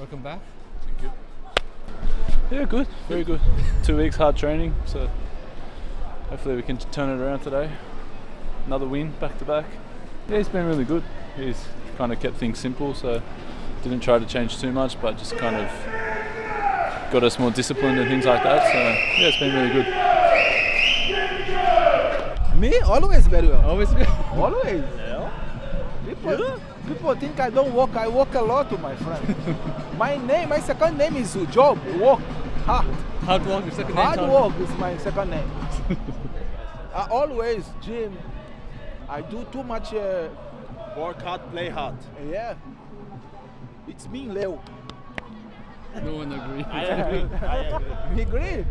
Welcome back. Thank you. Yeah, good. Very good. Two weeks hard training, so hopefully we can turn it around today. Another win back to back. Yeah, he's been really good. He's kind of kept things simple, so didn't try to change too much, but just kind of got us more disciplined and things like that. So yeah, it's been really good. Me always very well. Always good. Always. People, people think I don't work. I work a lot, my friend. my name, my second name is job. Work hard. Hard work. Your second name. Hard work is my second name. I always gym. I do too much. Uh, Work hard, play hard. yeah. It's me, Leo. No one agree. I agree. I agree. We agree.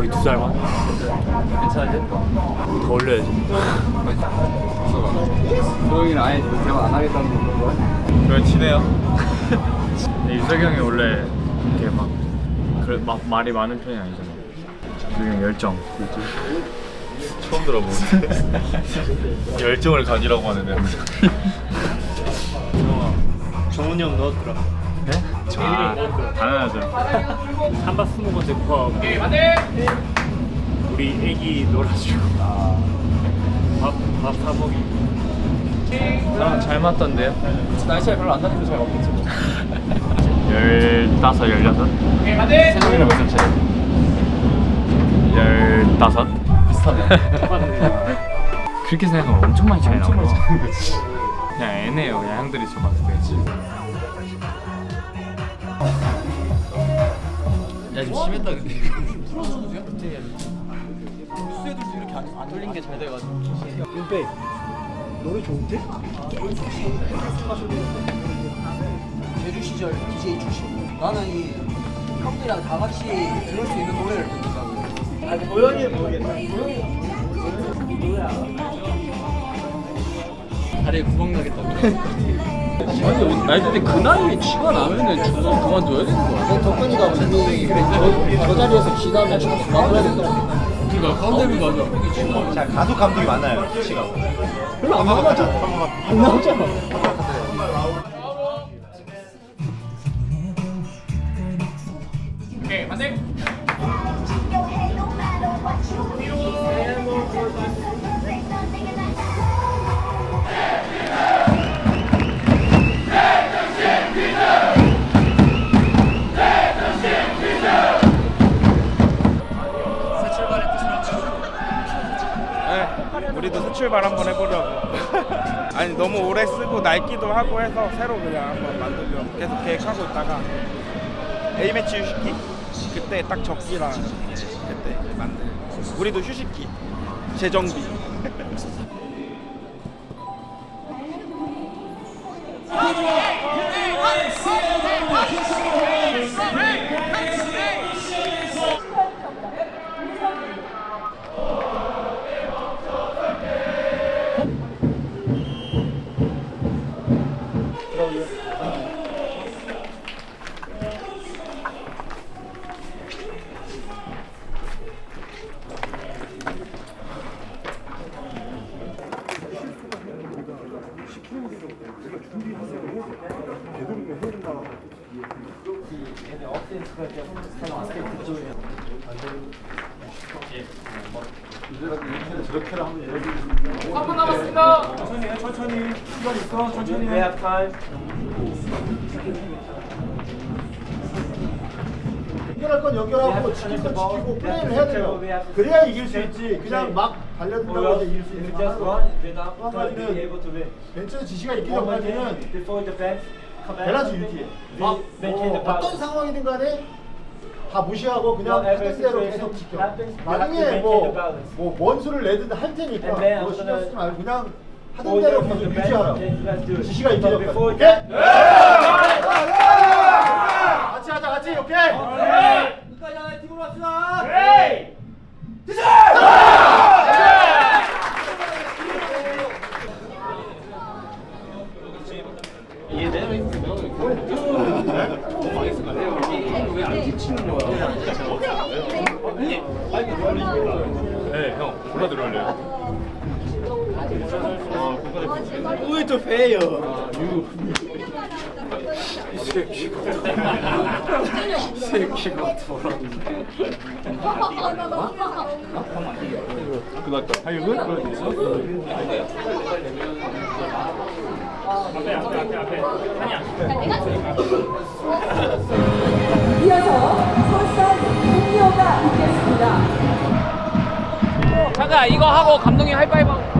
거의 두 살만? 괜찮은데? 더 올려야지. 조용이는 아예 대화 안 하겠다는 거야? 저희 친해요. 유석이 형이 원래 이렇게 막, 그래, 막 말이 많은 편이 아니잖아. 유석이 형 열정. 처음 들어보는데. 열정을 가지라고 하는데. 정훈이 형 넣었더라. 네? 아, 당연하죠. 삼바스모가 데리고 우리 애기 놀아주고 밥밥 사 먹이고 저랑 잘 맞던데요? 나이 차이 별로 안 나는데 잘. 뭐. 열다섯, 열여섯? 세동이랑 몇살 차이? 열다섯? 비슷하네. 그렇게 생각하면 엄청 많이 차이 나고 그냥 애네요 그냥 형들이 저 봤을 때 야좀 심했다 근데. 풀어주세요. 뉴스 애들도 이렇게 안, 안 돌린 게 잘 돼가지고. 윤배 노래 좋은데? 제주 시절 DJ 출신. 나는 이 형들이랑 다 같이 들을 수 있는 노래를 듣는다고. 아니 보영이 모르겠다. 다리에 구멍 나겠다. 아니 나이 때그 나이에 치가 나면은 중간 그만둬야 되는 거야. 덕분이가 이미 저, 저 자리에서 지나면 막아야 된다고. 그러니까 가운데는 맞아. 자 가수 감독이 많아요. 시가. 별로 안 나오잖아. 안 나오잖아. 새 출발 한번 해보려고. 아니 너무 오래 쓰고 낡기도 하고 해서 새로 그냥 한번 만들려고 계속 계획하고 있다가 A 매치 휴식기 그때 딱 적기랑 그때 만들. 우리도 휴식기 재정비. 그래야 이길 수 있지. 그냥 막 달려든다고 해서 이길 수 있는 거 하나. 또 한마디는 벤처 지시가 있기 전까지는 밸런스 유지해. 막 어, 어떤 상황이든 간에 다 무시하고 그냥 Whatever 하던 대로 situation 계속 지켜. happens, you have to 나중에 maintain 뭐, the balance. 뭐 원수를 내든 할 테니까 And then 그거 신경 쓰지 말고 그냥 하던 대로 from 계속 then do it. 지시가 있기까지. before 오케이? that- 같이 하자, 같이. 오케이? 끝까지 하나의 팀으로 합시다. 네 형 골라 들어올래요 우이도 페요. Luck though. How you good? 이어서 설산 동료가 있겠습니다. 잠깐 이거 하고 감독님 하이파이브 하고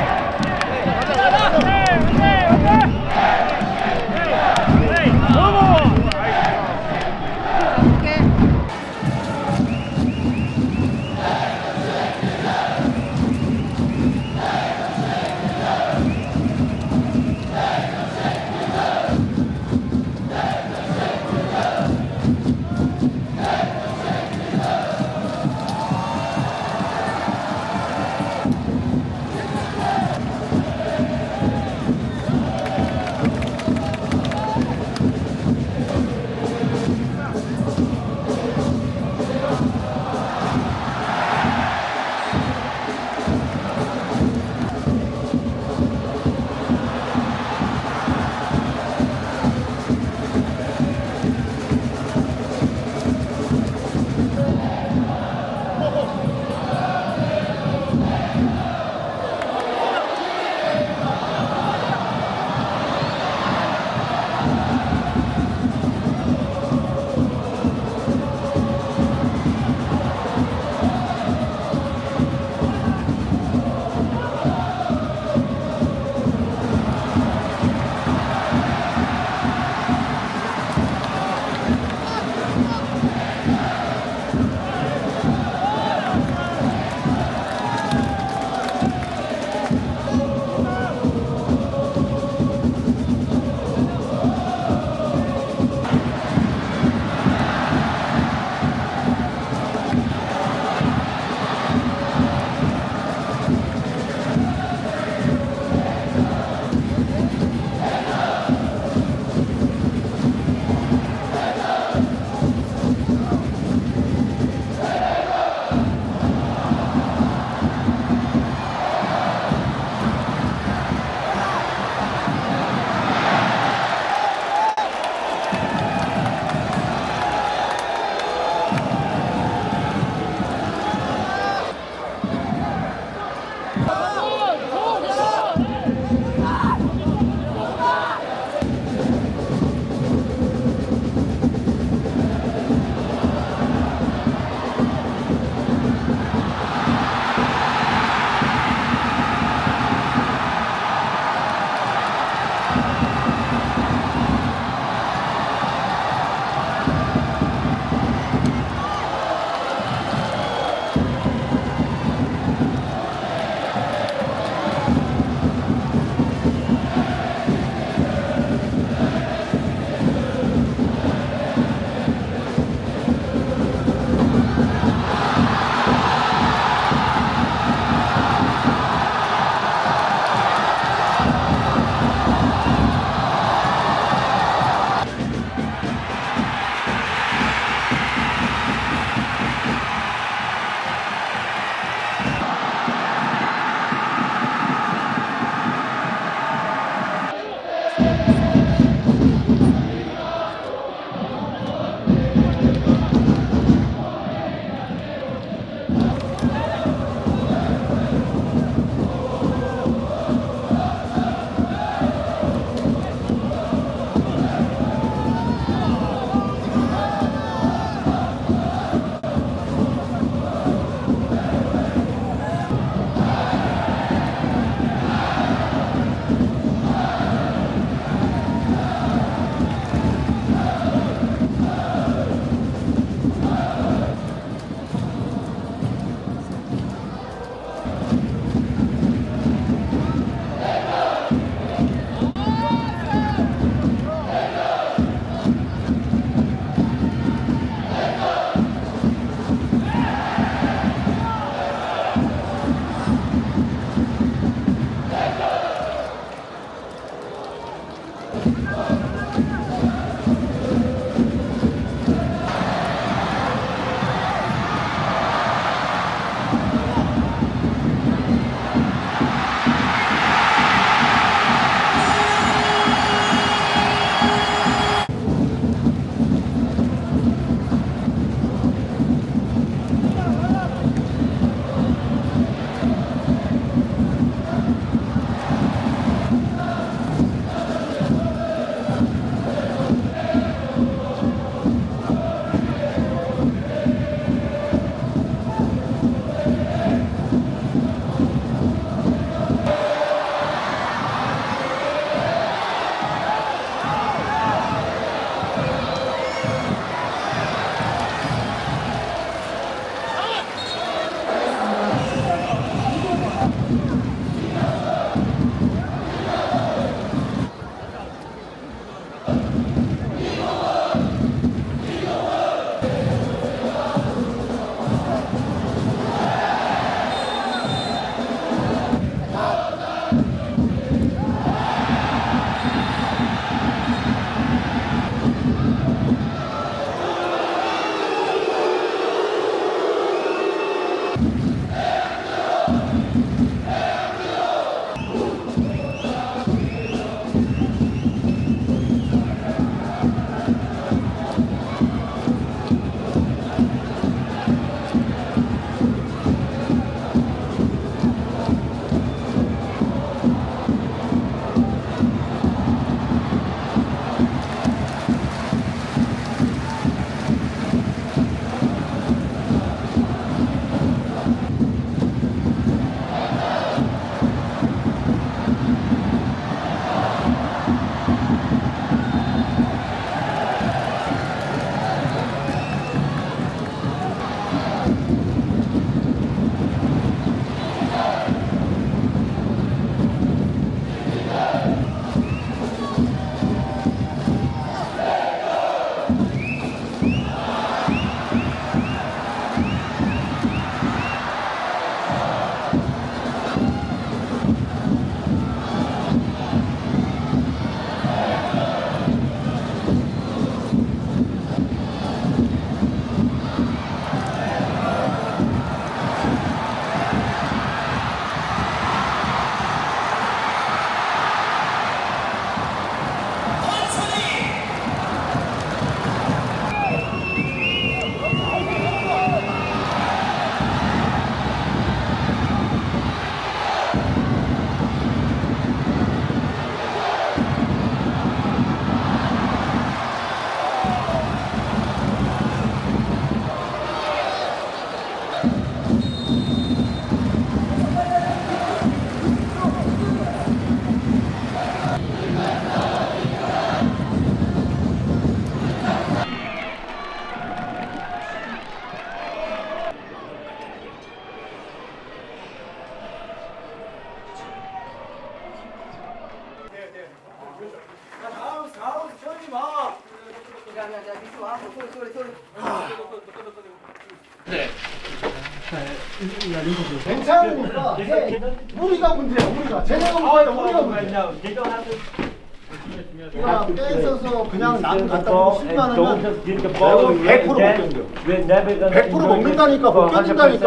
100%못 견뎌. 100% 먹는다니까, 못 견딘다니까.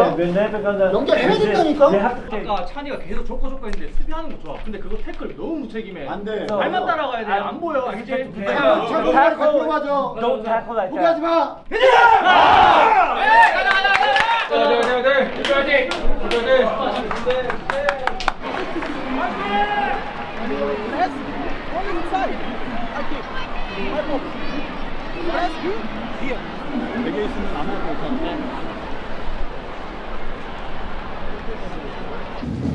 연결해야 된다니까. 아까 찬이가 계속 조커 조커 했는데 수비하는 거 좋아. 근데 그거 태클 너무 무책임해. 안 돼. 발만 따라가야 돼. 안 보여. 이제 자, 자꾸 발 갖고 가죠. Don't tackle like 포기하지 마. 가자 가자 가자. 네, 네, 네. 이겨야지. 네, 네. Let's go inside. I keep. I move. Hier. Da.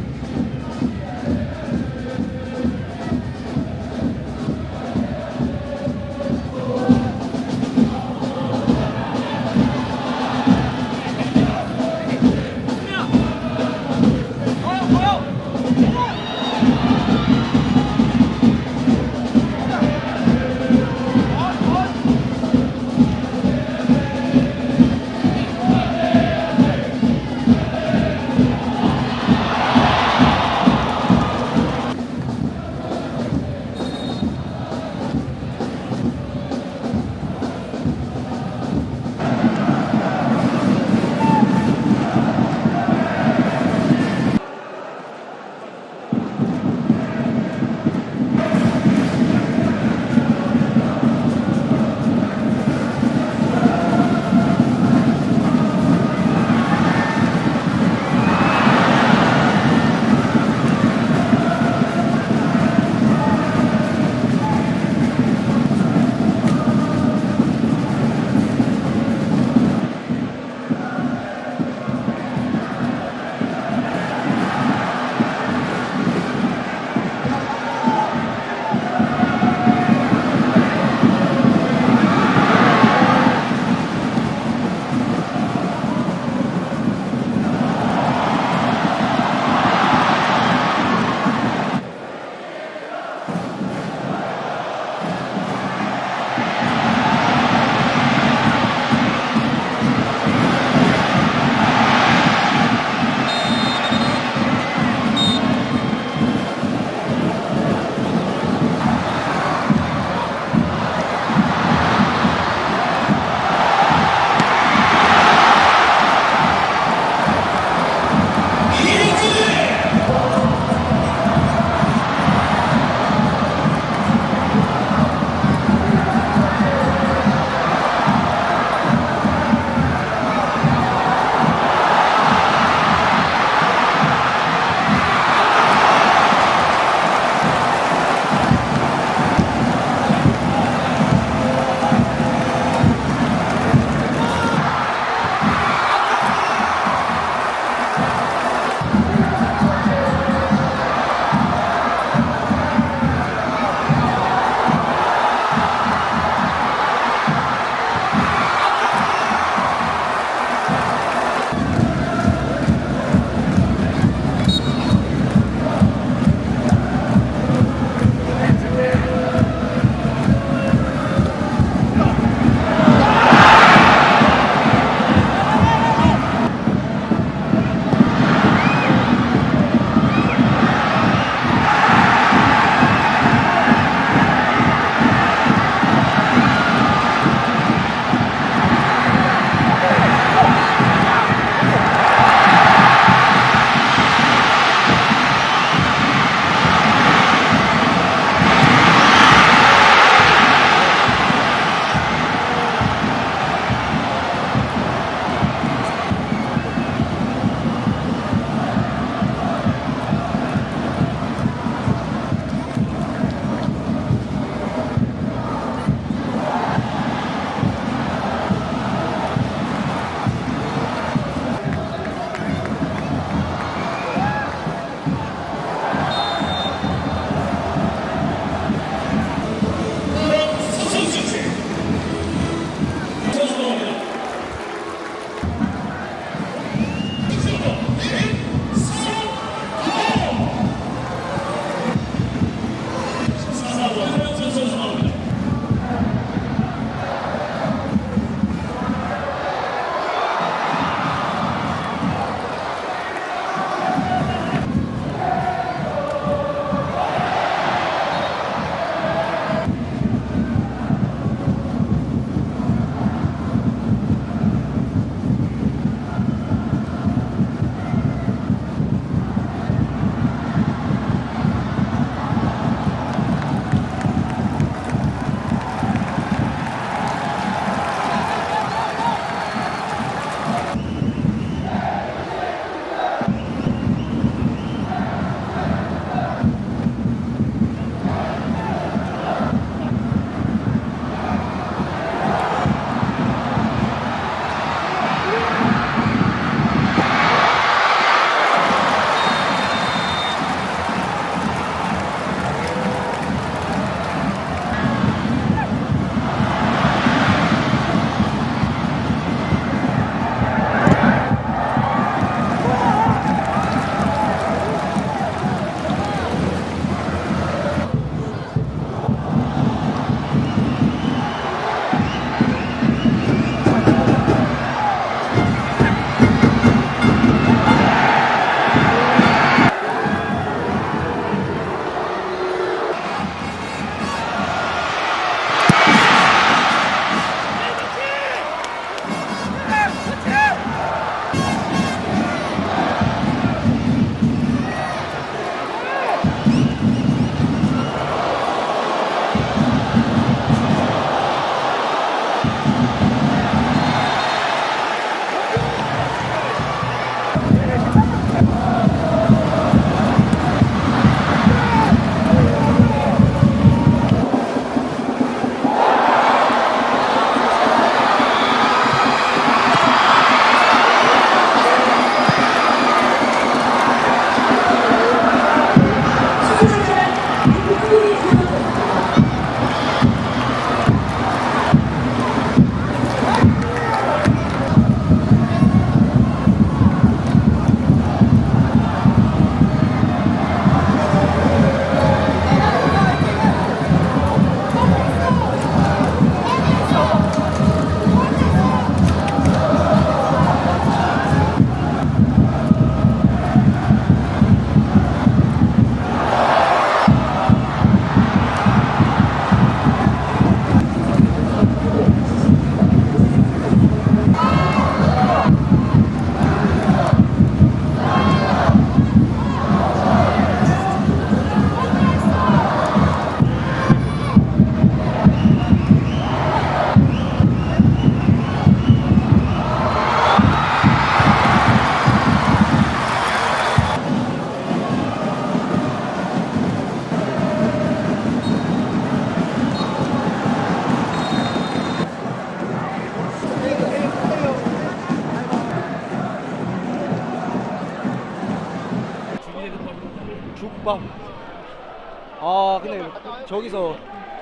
저기서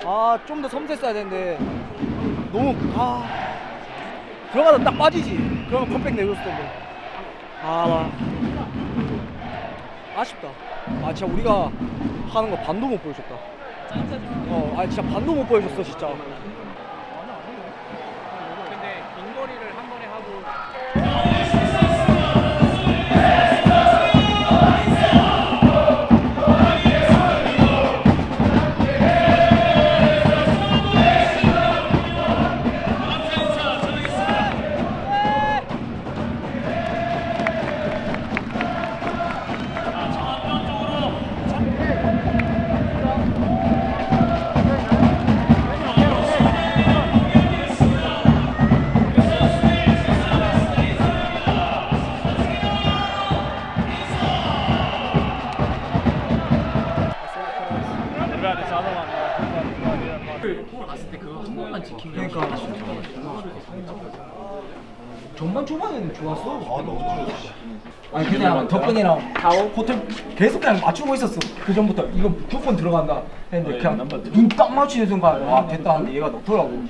아 좀 더 섬세했어야 되는데 너무 아 들어가다 딱 빠지지. 그러면 컴백 내줬을 텐데. 아 아쉽다. 아 진짜 우리가 하는 거 반도 못 보여줬다. 어, 아 진짜 반도 못 보여줬어 진짜. 그러니까 전반 초반에는 좋았어. 아 너무 좋았어. 아니 그냥 덕분이랑 다 호텔 계속 그냥 맞추고 있었어. 그 전부터 이거 무조건 들어간다 했는데 그냥 눈 딱 맞추는 순간 와 됐다 하는데 얘가 넣더라고.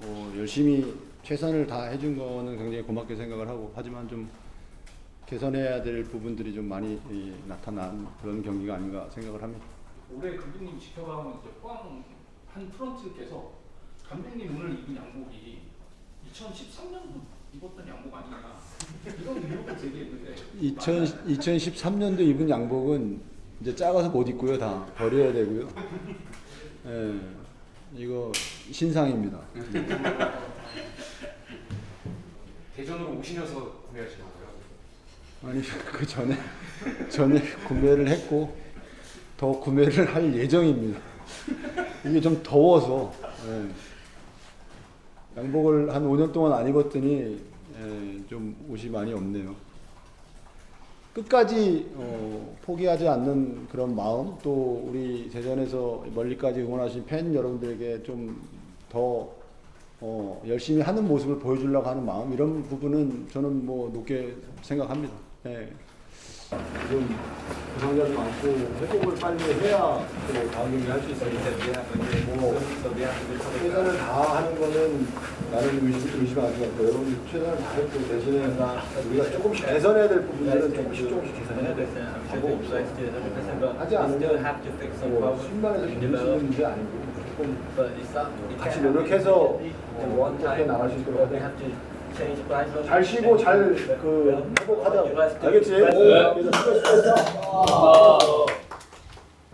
뭐 열심히 최선을 다 해준 거는 굉장히 고맙게 생각을 하고 하지만 좀 개선해야 될 부분들이 좀 많이 이, 나타난 그런 경기가 아닌가 생각을 합니다. 올해 감독님 지켜가면 이제 포항 한 프런트께서 감독님 오늘 입은 양복이 2013년도 입었던 양복 아니냐 이런 의혹을 제기했는데 2000, 2013년도 입은 양복은 이제 작아서 못 입고요 다 버려야 되고요. 예, 이거 신상입니다. 대전으로 오시면서 구매하신 거예요? 아니 그 전에 전에 구매를 했고 더 구매를 할 예정입니다. 이게 좀 더워서 예. 양복을 한 5년 동안 안 입었더니 예, 좀 옷이 많이 없네요. 끝까지 어, 포기하지 않는 그런 마음 또 우리 대전에서 멀리까지 응원하신 팬 여러분들에게 좀더 어, 열심히 하는 모습을 보여주려고 하는 마음 이런 부분은 저는 뭐 높게 생각합니다. 예. 좀 부상자도 많고 회복을 빨리 해야 또 다음 경기 할수 있으니까 뭐 최선을 다 하는 거는 나는 의심, 의심하지 않고 여러분 최선을 다했고 대신에 우리가 조금씩 개선해야 될 부분들은 조금씩 조금씩 개선해야 돼. 없어. 하지 않으면 뭐 순간에서 수 있는 문제 아니고 조금 같이 노력해서 어, 어떻게 나갈 수 있도록. 잘 쉬고 잘그 회복하자. 알겠지? 그래서 수고했어.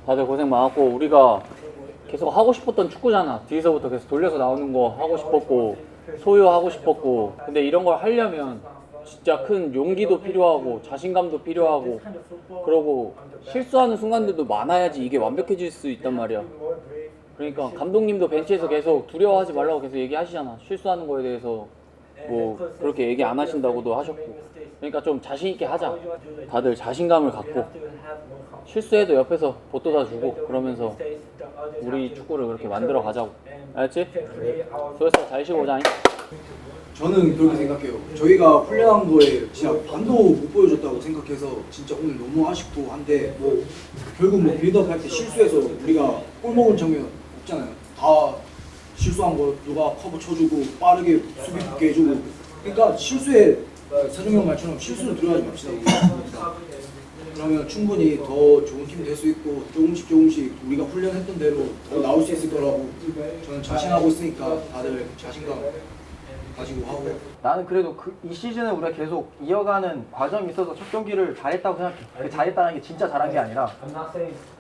다들 고생 많았고 우리가 계속 하고 싶었던 축구잖아. 뒤에서부터 계속 돌려서 나오는 거 하고 싶었고 소유하고 싶었고. 근데 이런 걸 하려면 진짜 큰 용기도 필요하고 자신감도 필요하고 그러고 실수하는 순간들도 많아야지 이게 완벽해질 수 있단 말이야. 그러니까 감독님도 벤치에서 계속 두려워하지 말라고 계속 얘기하시잖아. 실수하는 거에 대해서 뭐 그렇게 얘기 안 하신다고도 하셨고 그러니까 좀 자신 있게 하자 다들 자신감을 갖고 실수해도 옆에서 보토다 주고 그러면서 우리 축구를 그렇게 만들어 가자고 알았지? 수고했어 잘 쉬고 오자 저는 그렇게 생각해요. 저희가 훈련한 거에 진짜 반도 못 보여줬다고 생각해서 진짜 오늘 너무 아쉽고 한데 뭐 결국 뭐 빌드업 할 때 실수해서 우리가 골 먹은 장면 없잖아요. 다 실수한 거 누가 커버 쳐주고 빠르게 수비 붙게 해주고 그러니까 실수에 세종이 형 말처럼 실수를 들어가지 맙시다. 그러면 충분히 더 좋은 팀될수 있고 조금씩 조금씩 우리가 훈련했던 대로 더 나올 수 있을 거라고 저는 자신하고 있으니까 다들 자신감 가지고 하고 나는 그래도 그, 이 시즌을 우리가 계속 이어가는 과정이 있어서 첫 경기를 잘했다고 생각해. 그 잘했다는 게 진짜 잘한 게 아니라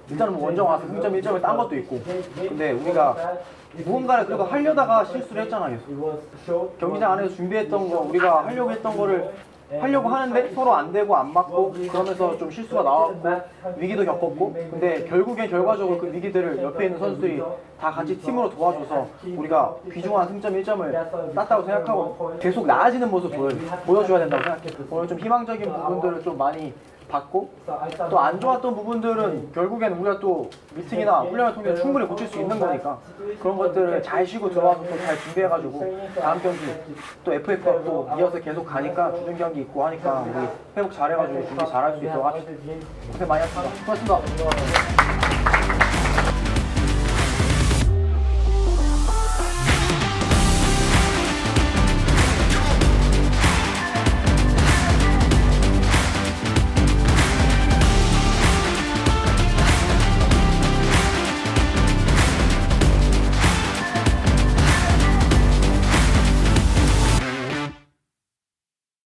일단은 뭐 원정 와서 승점 1점을 딴 것도 있고 근데 우리가 무언가를 그래도 하려다가 실수를 했잖아 계속 경기장 안에서 준비했던 거 우리가 하려고 했던 거를 하려고 하는데 서로 안 되고 안 맞고 그러면서 좀 실수가 나왔고 위기도 겪었고. 근데 결국엔 결과적으로 그 위기들을 옆에 있는 선수들이 다 같이 팀으로 도와줘서 우리가 귀중한 승점 1점을 땄다고 생각하고 계속 나아지는 모습 보여, 보여줘야 된다고 생각해 오늘 좀 희망적인 부분들을 좀 많이 봤고 또 안 좋았던 부분들은 결국엔 우리가 또 미팅이나 훈련을 통해 서 충분히 고칠 수 있는 거니까 그런 것들을 잘 쉬고 들어와서 또 잘 준비해가지고 다음 경기 또 FA컵 또 이어서 계속 가니까 주중 경기 있고 하니까 우리 회복 잘해가지고 준비 잘할 수 있도록 합시다. 고생 많이 했습니다. 수고하셨습니다.